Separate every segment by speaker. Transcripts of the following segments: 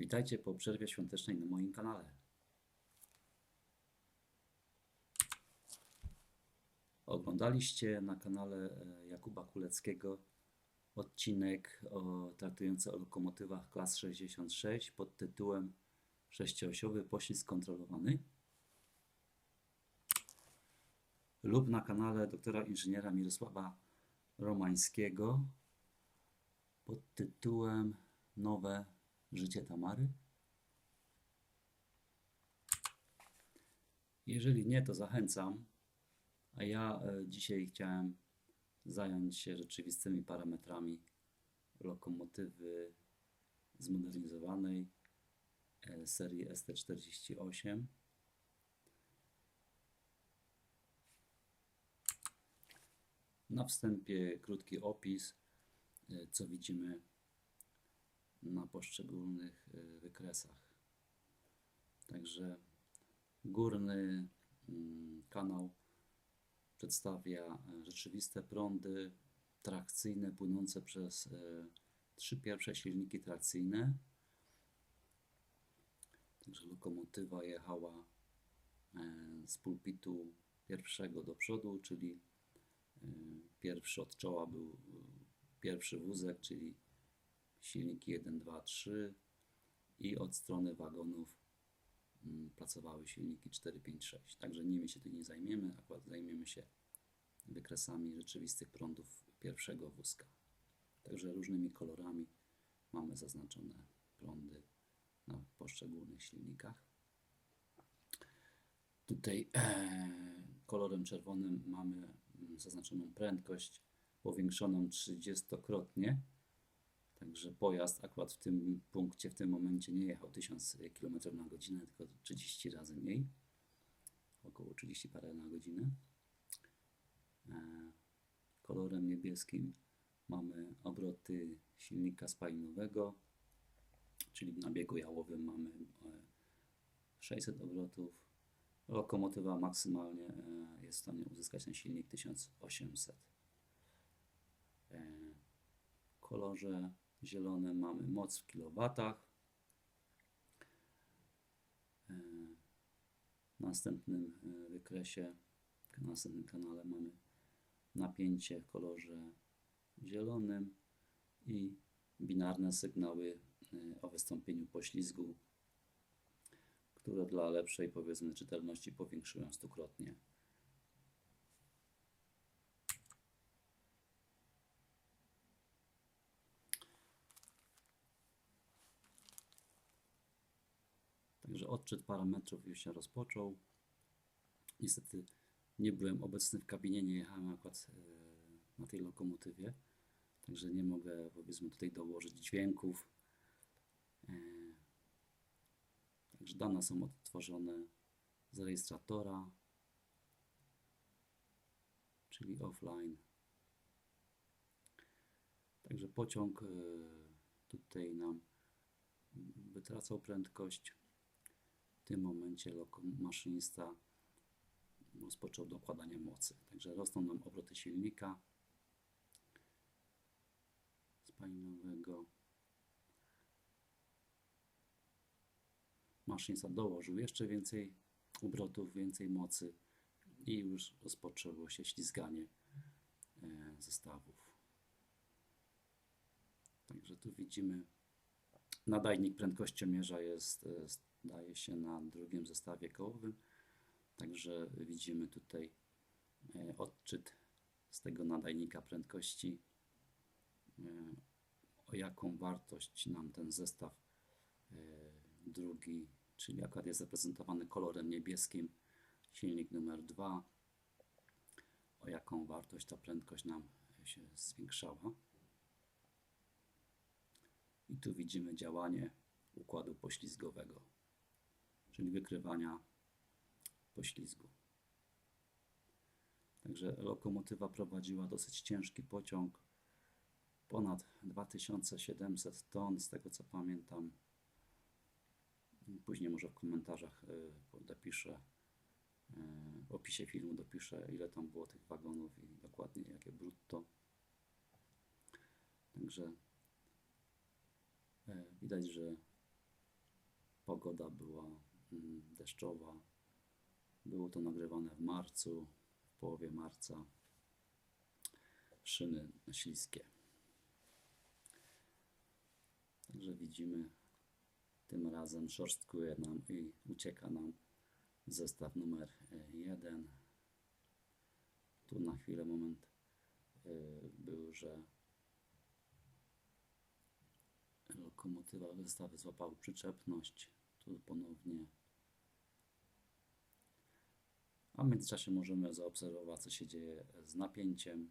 Speaker 1: Witajcie po przerwie świątecznej na moim kanale. Oglądaliście na kanale e, Jakuba Kuleckiego odcinek o, traktujący o lokomotywach klas 66 pod tytułem Sześciosiowy poślizg kontrolowany lub na kanale doktora inżyniera Mirosława Romańskiego pod tytułem Nowe życie Tamary. Jeżeli nie, to zachęcam. A ja e, dzisiaj chciałem zająć się rzeczywistymi parametrami lokomotywy zmodernizowanej e, serii ST48. Na wstępie krótki opis, e, co widzimy na poszczególnych e, wykresach. Także górny mm, kanał przedstawia e, rzeczywiste prądy trakcyjne płynące przez e, trzy pierwsze silniki trakcyjne. Także lokomotywa jechała z pulpitu pierwszego do przodu, czyli pierwszy od czoła był pierwszy wózek, czyli silniki 1, 2, 3 i od strony wagonów mm, pracowały silniki 4, 5, 6. Także nimi się tu nie zajmiemy, akurat zajmiemy się wykresami rzeczywistych prądów pierwszego wózka. Także różnymi kolorami mamy zaznaczone prądy na poszczególnych silnikach. Tutaj e, kolorem czerwonym mamy mm, zaznaczoną prędkość powiększoną 30-krotnie Także pojazd akurat w tym punkcie, w tym momencie nie jechał 1000 km na godzinę, tylko 30 razy mniej. Około 30 parę na godzinę. E, kolorem niebieskim mamy obroty silnika spalinowego, czyli na biegu jałowym mamy 600 e, obrotów. Lokomotywa maksymalnie e, jest w stanie uzyskać ten silnik 1800. W kolorze Zielone mamy moc w kilowatach. E, w następnym e, wykresie, w następnym kanale mamy napięcie w kolorze zielonym i binarne sygnały e, o wystąpieniu poślizgu, które dla lepszej powiedzmy czytelności powiększyłem stukrotnie. Także odczyt parametrów już się rozpoczął. Niestety nie byłem obecny w kabinie, nie jechałem akurat e, na tej lokomotywie, także nie mogę powiedzmy tutaj dołożyć dźwięków. E, także dane są odtworzone z rejestratora, czyli offline. Także pociąg e, tutaj nam wytracał prędkość tym momencie maszynista rozpoczął dokładanie mocy. Także rosną nam obroty silnika spalinowego. Maszynista dołożył jeszcze więcej obrotów, więcej mocy i już rozpoczęło się ślizganie e, zestawów. Także tu widzimy nadajnik prędkościomierza jest, jest daje się na drugim zestawie kołowym. Także widzimy tutaj e, odczyt z tego nadajnika prędkości, e, o jaką wartość nam ten zestaw e, drugi, czyli akurat jest zaprezentowany kolorem niebieskim, silnik numer 2, o jaką wartość ta prędkość nam się zwiększała. I tu widzimy działanie układu poślizgowego czyli wykrywania poślizgu. Także lokomotywa prowadziła dosyć ciężki pociąg, ponad 2700 ton, z tego co pamiętam. Później może w komentarzach e, dopiszę, e, w opisie filmu dopiszę, ile tam było tych wagonów i dokładnie jakie brutto. Także e, widać, że pogoda była deszczowa. Było to nagrywane w marcu, w połowie marca. Szyny śliskie. Także widzimy, tym razem szorstkuje nam i ucieka nam zestaw numer 1. Tu na chwilę moment y, był, że lokomotywa zestawy złapały przyczepność. Tu ponownie. A w międzyczasie możemy zaobserwować, co się dzieje z napięciem,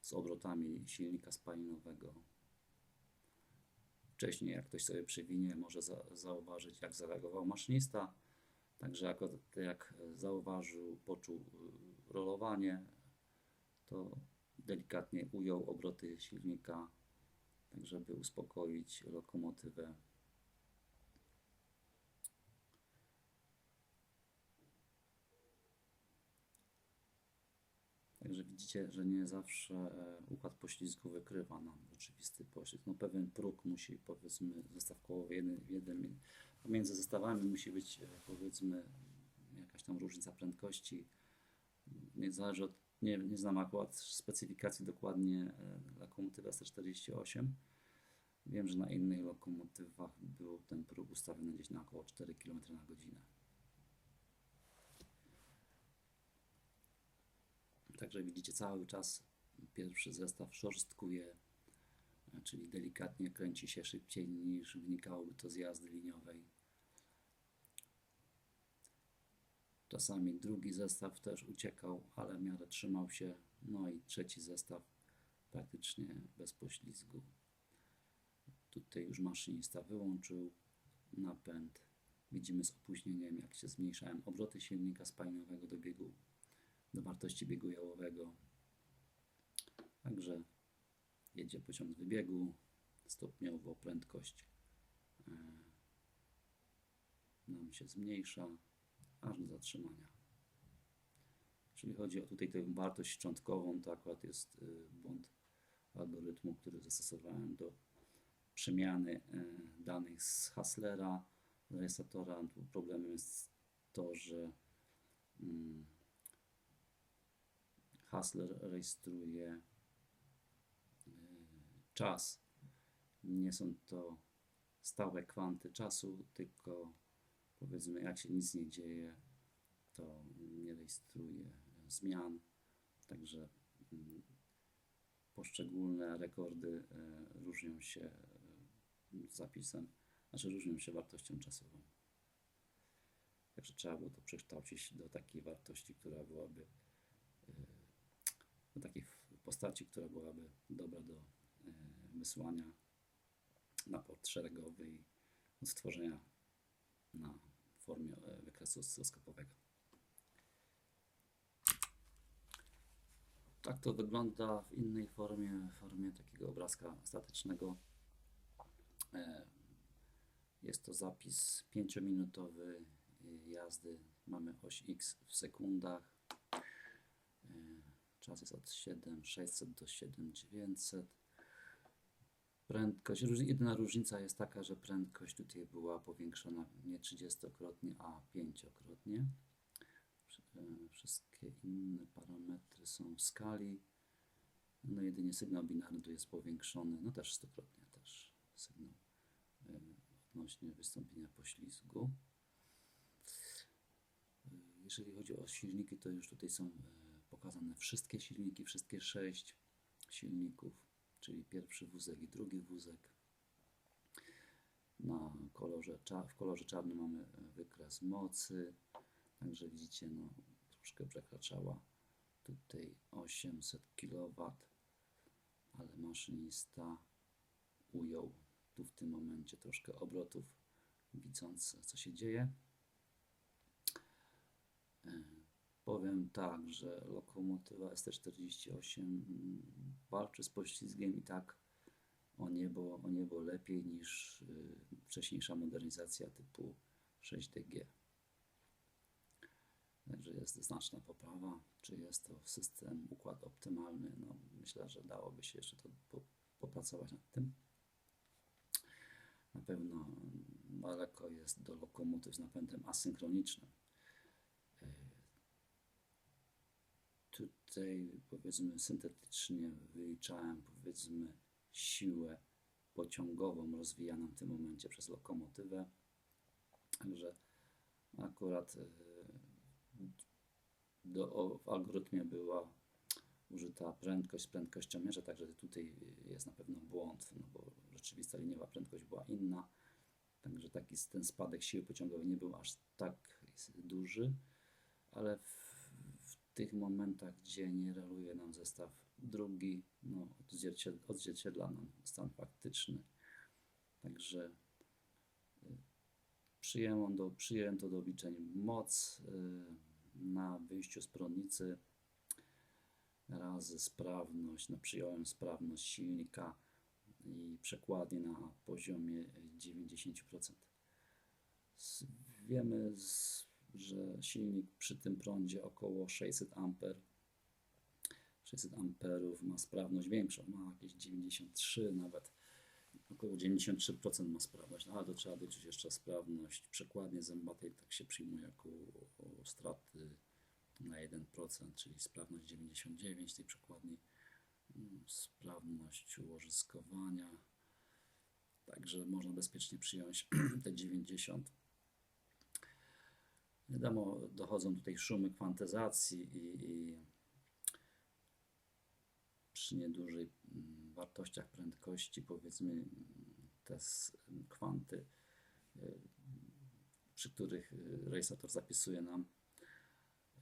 Speaker 1: z obrotami silnika spalinowego. Wcześniej, jak ktoś sobie przywinie, może za, zauważyć, jak zareagował maszynista. Także jak, jak zauważył, poczuł y, rolowanie, to delikatnie ujął obroty silnika, tak żeby uspokoić lokomotywę. Także widzicie, że nie zawsze e, układ poślizgu wykrywa nam rzeczywisty poślizg. No pewien próg musi, powiedzmy, zestaw kołowy jeden, jeden pomiędzy zestawami musi być, e, powiedzmy, jakaś tam różnica prędkości. Nie zależy od, nie, nie znam akurat specyfikacji dokładnie e, lokomotywy S48. Wiem, że na innych lokomotywach był ten próg ustawiony gdzieś na około 4 km na godzinę. Także widzicie cały czas pierwszy zestaw szorstkuje, czyli delikatnie kręci się szybciej niż wynikałoby to z jazdy liniowej. Czasami drugi zestaw też uciekał, ale w miarę trzymał się. No i trzeci zestaw praktycznie bez poślizgu. Tutaj już maszynista wyłączył napęd. Widzimy z opóźnieniem, jak się zmniejszają obroty silnika spalinowego do biegu wartości biegu jałowego. Także jedzie pociąg z wybiegu, stopniowo prędkość e, nam się zmniejsza, aż do zatrzymania. Jeżeli chodzi o tutaj tę wartość szczątkową, to akurat jest e, błąd algorytmu, który zastosowałem do przemiany e, danych z Hasslera, rejestratora. Problemem jest to, że Hassler rejestruje y, czas. Nie są to stałe kwanty czasu, tylko powiedzmy, jak się nic nie dzieje, to nie rejestruje zmian. Także mm, poszczególne rekordy y, różnią się zapisem, znaczy różnią się wartością czasową. Także trzeba było to przekształcić do takiej wartości, która byłaby takiej postaci, która byłaby dobra do e, wysłania na port szeregowy i odtworzenia na formie e, wykresu oscyloskopowego. Tak to wygląda w innej formie, w formie takiego obrazka statycznego. E, jest to zapis 5-minutowy jazdy. Mamy oś X w sekundach. Czas jest od 7600 do 7900. Prędkość, jedyna różnica jest taka, że prędkość tutaj była powiększona nie 30-krotnie, a 5-krotnie. E, wszystkie inne parametry są w skali. No jedynie sygnał binarny tu jest powiększony, no też stokrotnie też sygnał e, odnośnie wystąpienia poślizgu. E, jeżeli chodzi o silniki, to już tutaj są pokazane wszystkie silniki, wszystkie sześć silników, czyli pierwszy wózek i drugi wózek. Na kolorze, w kolorze czarnym mamy e, wykres mocy, także widzicie, no, troszkę przekraczała tutaj 800 kW, ale maszynista ujął tu w tym momencie troszkę obrotów, widząc co się dzieje. Powiem tak, że lokomotywa ST48 walczy z poślizgiem i tak o niebo, o niebo lepiej niż y, wcześniejsza modernizacja typu 6DG. Także jest znaczna poprawa. Czy jest to system, układ optymalny? No, myślę, że dałoby się jeszcze to popracować nad tym. na pewno daleko jest do lokomotyw z napędem asynchronicznym. Tutaj powiedzmy syntetycznie wyliczałem powiedzmy siłę pociągową rozwijaną w tym momencie przez lokomotywę. Także akurat e, do, w algorytmie była użyta prędkość z prędkościomierza, także tutaj jest na pewno błąd, no bo rzeczywista liniowa prędkość była inna. Także taki ten spadek siły pociągowej nie był aż tak duży, ale w tych momentach, gdzie nie reluje nam zestaw drugi, no, odzwierciedla, nam stan faktyczny. Także y, przyjęło do, przyjęto do obliczeń moc y, na wyjściu z prądnicy razy sprawność, no przyjąłem sprawność silnika i przekładnie na poziomie 90%. Z- Wiemy, z, że silnik przy tym prądzie około 600 amper 600 amperów ma sprawność większą, ma jakieś 93 nawet, około 93% ma sprawność, no ale to trzeba doliczyć jeszcze sprawność przekładnie zębatej, tak się przyjmuje jako straty na 1%, czyli sprawność 99 tej przekładni, mm, sprawność ułożyskowania, także można bezpiecznie przyjąć te 90. Wiadomo, dochodzą tutaj szumy kwantyzacji i, i przy niedużej mm, wartościach prędkości, powiedzmy mm, te s- kwanty, y, przy których y, rejestrator zapisuje nam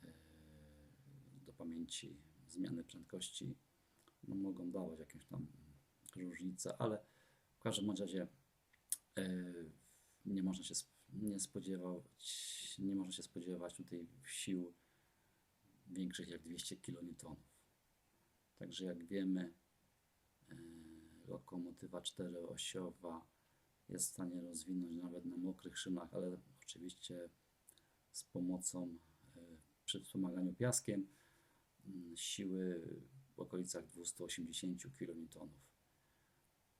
Speaker 1: y, do pamięci zmiany prędkości, no mogą dawać jakąś tam różnicę, ale w każdym razie nie można się nie spodziewać, nie można się spodziewać tutaj sił większych jak 200 kN. Także jak wiemy, e, lokomotywa czteroosiowa jest w stanie rozwinąć nawet na mokrych szynach, ale oczywiście z pomocą e, przy wspomaganiu piaskiem mm, siły w okolicach 280 kN.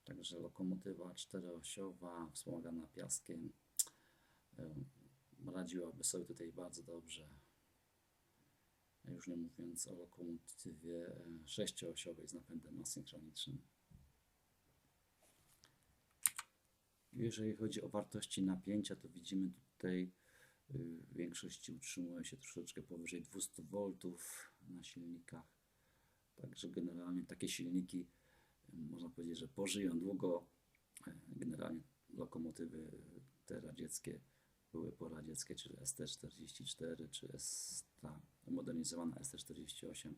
Speaker 1: Także lokomotywa czteroosiowa wspomagana piaskiem radziłaby sobie tutaj bardzo dobrze. Już nie mówiąc o lokomotywie e, sześcioosiowej z napędem asynchronicznym. Jeżeli chodzi o wartości napięcia, to widzimy tutaj y, w większości utrzymują się troszeczkę powyżej 200 V na silnikach. Także generalnie takie silniki można powiedzieć, że pożyją długo. E, Generalnie lokomotywy te radzieckie były poradzieckie, czyli ST44 czy ta modernizowana ST48.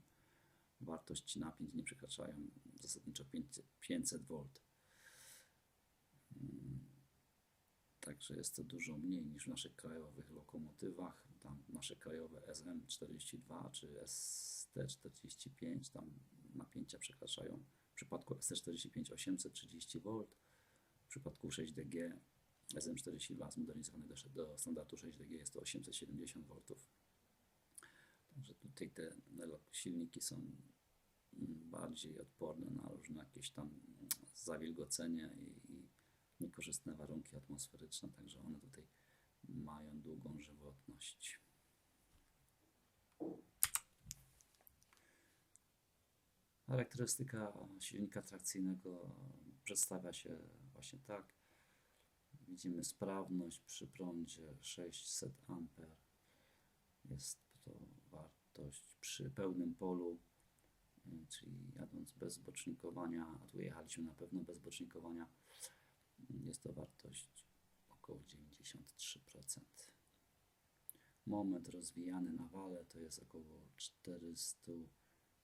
Speaker 1: Wartości napięć nie przekraczają zasadniczo 500 V. Także jest to dużo mniej niż w naszych krajowych lokomotywach. Tam nasze krajowe SM42 czy ST45, tam napięcia przekraczają w przypadku ST45 830 V, w przypadku 6DG SM42 zmodernizowany do, do standardu 6DG jest to 870 V. Także tutaj te silniki są bardziej odporne na różne jakieś tam zawilgocenie i, i niekorzystne warunki atmosferyczne, także one tutaj mają długą żywotność. Charakterystyka silnika trakcyjnego przedstawia się właśnie tak. Widzimy sprawność przy prądzie 600 A. Jest to wartość przy pełnym polu, y, czyli jadąc bez bocznikowania, a tu jechaliśmy na pewno bez bocznikowania, jest to wartość około 93%. Moment rozwijany na wale to jest około 400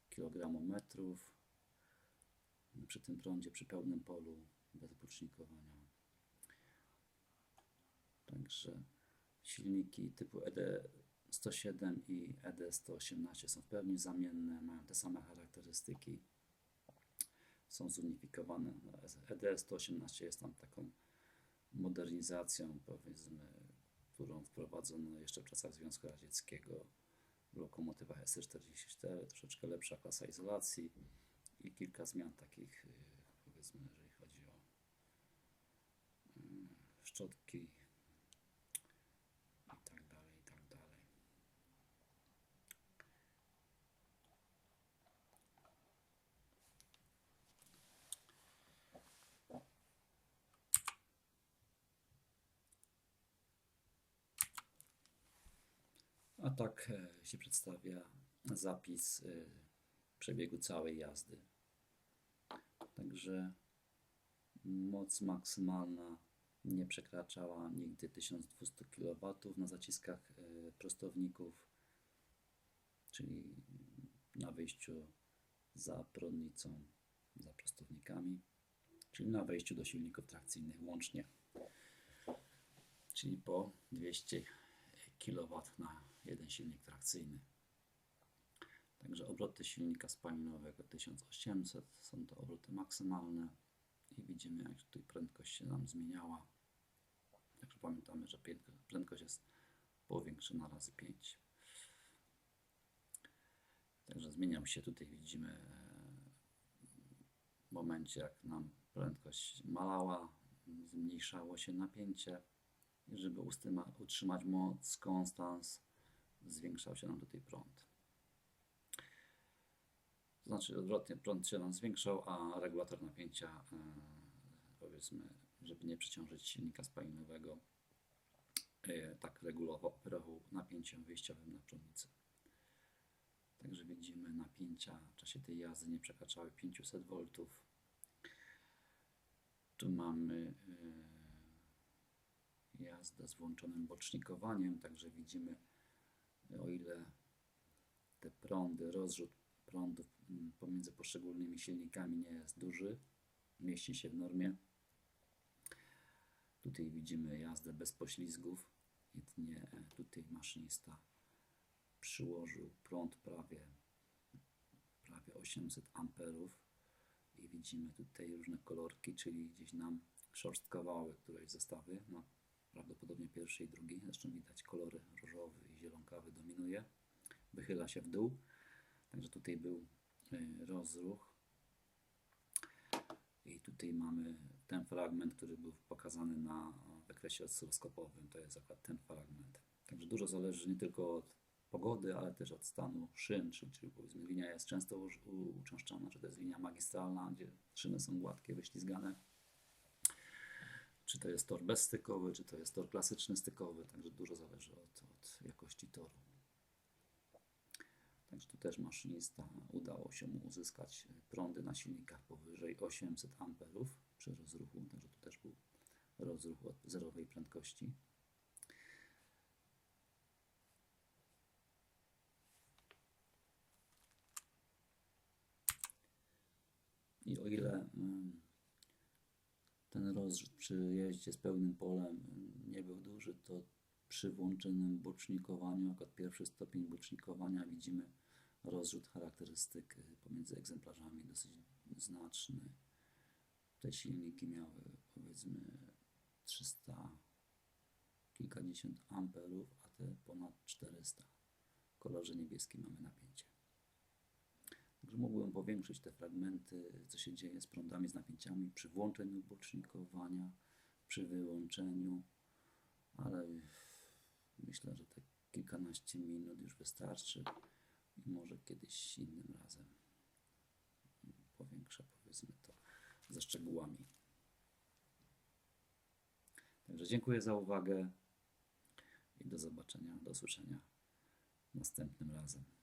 Speaker 1: kg. Przy tym prądzie, przy pełnym polu, bez bocznikowania. Także silniki typu ED107 i ED118 są w pełni zamienne, mają te same charakterystyki, są zunifikowane. ED118 jest tam taką modernizacją, powiedzmy, którą wprowadzono jeszcze w czasach Związku Radzieckiego w lokomotywach SR44, troszeczkę lepsza klasa izolacji i kilka zmian takich, powiedzmy, jeżeli chodzi o y, szczotki i tak dalej, i tak dalej. A tak e, się przedstawia zapis e, przebiegu całej jazdy. Także moc maksymalna nie przekraczała nigdy 1200 kW na zaciskach e, prostowników, czyli na wyjściu za prądnicą, za prostownikami, czyli na wejściu do silników trakcyjnych łącznie, czyli po 200 kW na jeden silnik trakcyjny. Także obroty silnika spalinowego 1800 są to obroty maksymalne i widzimy jak tutaj prędkość się nam zmieniała. Także pamiętamy, że prędkość jest powiększona razy 5. Także zmieniał się tutaj, widzimy e, w momencie jak nam prędkość malała, zmniejszało się napięcie i żeby utrzymać moc, konstans, zwiększał się nam tutaj prąd. To znaczy odwrotnie, prąd się nam zwiększał, a regulator napięcia, e, powiedzmy, żeby nie przeciążyć silnika spalinowego, e, tak regulował, operował napięciem wyjściowym na prądnicy. Także widzimy napięcia w czasie tej jazdy nie przekraczały 500 V. Tu mamy e, jazdę z włączonym bocznikowaniem, także widzimy o ile te prądy, rozrzut prądów mm, pomiędzy poszczególnymi silnikami nie jest duży, mieści się w normie. Tutaj widzimy jazdę bez poślizgów. Jedynie e, tutaj maszynista przyłożył prąd prawie, prawie 800 amperów i widzimy tutaj różne kolorki, czyli gdzieś nam szorstkowały któreś zestawy. No, prawdopodobnie pierwszy i drugi. Zresztą widać kolory różowy zielonkawy dominuje. Wychyla się w dół. Także tutaj był y, rozruch. I tutaj mamy ten fragment, który był pokazany na wykresie oscyloskopowym. To jest akurat ten fragment. Także dużo zależy nie tylko od pogody, ale też od stanu szyn, czyli, czyli powiedzmy linia jest często uczęszczana, czy to jest linia magistralna, gdzie szyny są gładkie, wyślizgane czy to jest tor bezstykowy, czy to jest tor klasyczny stykowy, także dużo zależy od, od jakości toru. Także tu też maszynista udało się mu uzyskać prądy na silnikach powyżej 800 amperów przy rozruchu, także tu też był rozruch od zerowej prędkości. I o ile ten rozrzut przy jeździe z pełnym polem nie był duży, to przy włączonym bocznikowaniu, akurat pierwszy stopień bocznikowania, widzimy rozrzut charakterystyk pomiędzy egzemplarzami dosyć znaczny. Te silniki miały powiedzmy 300 kilkadziesiąt amperów, a te ponad 400. W kolorze niebieskim mamy napięcie. Także mógłbym powiększyć te fragmenty, co się dzieje z prądami, z napięciami przy włączeniu bocznikowania, przy wyłączeniu, ale myślę, że te kilkanaście minut już wystarczy i może kiedyś innym razem powiększę, powiedzmy to ze szczegółami. Także dziękuję za uwagę i do zobaczenia, do usłyszenia następnym razem.